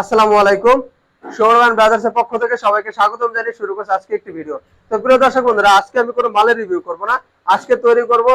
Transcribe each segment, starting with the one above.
আসসালামু আলাইকুম। ব্রাদার্সের পক্ষ থেকে সবাইকে স্বাগতম জানিয়ে শুরু করছি আজকে একটি ভিডিও। তো প্রিয় দর্শক বন্ধুরা, আজকে আমি কোনো মালের রিভিউ করব না। আজকে তৈরি করব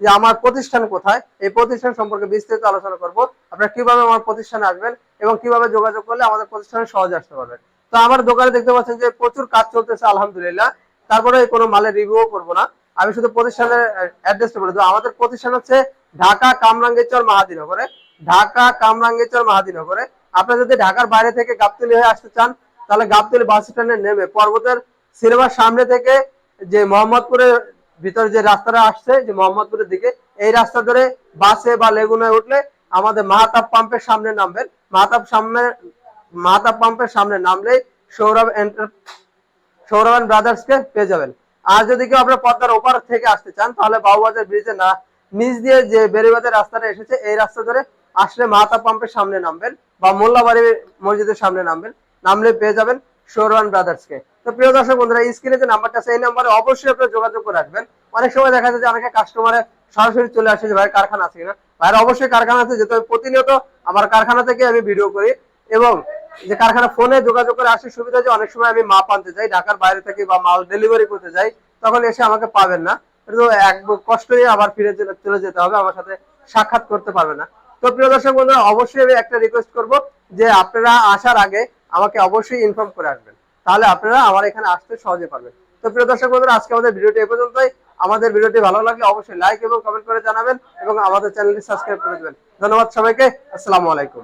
যে আমার প্রতিষ্ঠান কোথায়, এই প্রতিষ্ঠান সম্পর্কে বিস্তারিত আলোচনা করব। আপনারা কীভাবে আমার প্রতিষ্ঠানে আসবেন এবং কীভাবে যোগাযোগ করলে আমাদের প্রতিষ্ঠানে সহজে আসতে পারবেন। তো আমার দোকানে দেখতে পাচ্ছেন যে প্রচুর কাজ চলতেছে, আলহামদুলিল্লাহ। তারপরে কোনো মালের রিভিউ করব না। আমি শুধু প্রতিষ্ঠানের অ্যাড্রেসটা বলে দেবো। আমাদের প্রতিষ্ঠান হচ্ছে ঢাকা কামরাঙ্গীরচর মাহাদিনগরে। ঢাকা কামরাঙ্গীরচর মাহাদিনগরে। আপনি যদি ঢাকার বাইরে থেকে গাবতলি হয়ে আসতে চান, তাহলে গাবতলি বাস স্ট্যান্ডে নেমে পর্বতের সিনেমার সামনে থেকে যে মোহাম্মদপুরের ভিতরে যে রাস্তাটা আসছে, যে মোহাম্মদপুরের দিকে, এই রাস্তা ধরে বাসে বা লেগুনায় উঠলে আমাদের মাহাতাব পাম্পের সামনে নামবেন। মাহাতাব সামনে, মাহাতাব পাম্পের সামনে নামলেই সৌরভ এন্টার সৌরভান ব্রাদার্স কে পেয়ে যাবেন। আর যদি কেউ আপনার পদ্মার ওপার থেকে আসতে চান, তাহলে বাবুবাজার ব্রিজে না, নিচ দিয়ে যে বেরিবাজার রাস্তাটা এসেছে, এই রাস্তা ধরে আসলে মাহাতা পাম্পের সামনে নামবেন বা মোল্লাবাড়ি মসজিদের সামনে নামবেন, নামলে পেয়ে যাবেন সৌরভান ব্রাদার্স কে। তো প্রিয় দর্শক বন্ধুরা স্ক্রিনে যে নাম্বারটা আছে, এই নাম্বারে অবশ্যই আপনারা যোগাযোগ করে রাখবেন। অনেক সময় দেখা যায় যে অনেকে কাস্টমারে সরাসরি চলে আসে যে, ভাই, কারখানা আছে কিনা? ভাইয়ের অবশ্যই কারখানা আছে, যেহেতু প্রতিনিয়ত আমার কারখানা থেকে আমি ভিডিও করি এবং যে কারখানা ফোনে যোগাযোগ করে আসার সুবিধা যে অনেক সময় আমি মাপ আনতে যাই, ঢাকার বাইরে থেকে বা মাল ডেলিভারি করতে যাই, তখন এসে আমাকে পাবেন না। কিন্তু এক কষ্ট নিয়ে আবার ফিরে চলে যেতে হবে, আমার সাথে সাক্ষাৎ করতে পারবে না। তো প্রিয় দর্শক বন্ধুরা, অবশ্যই আমি একটা রিকোয়েস্ট করব যে আপনারা আসার আগে আমাকে অবশ্যই ইনফর্ম করে আসবেন। তাহলে আপনারা আমার এখানে আসতে সহজে পারবেন। তো প্রিয় দর্শক বন্ধুরা, আজকে আমাদের ভিডিওটি এ পর্যন্তই। আমাদের ভিডিওটি ভালো লাগলে অবশ্যই লাইক এবং কমেন্ট করে জানাবেন এবং আমাদের চ্যানেলটি সাবস্ক্রাইব করে দেবেন। ধন্যবাদ সবাইকে। আসসালামু আলাইকুম।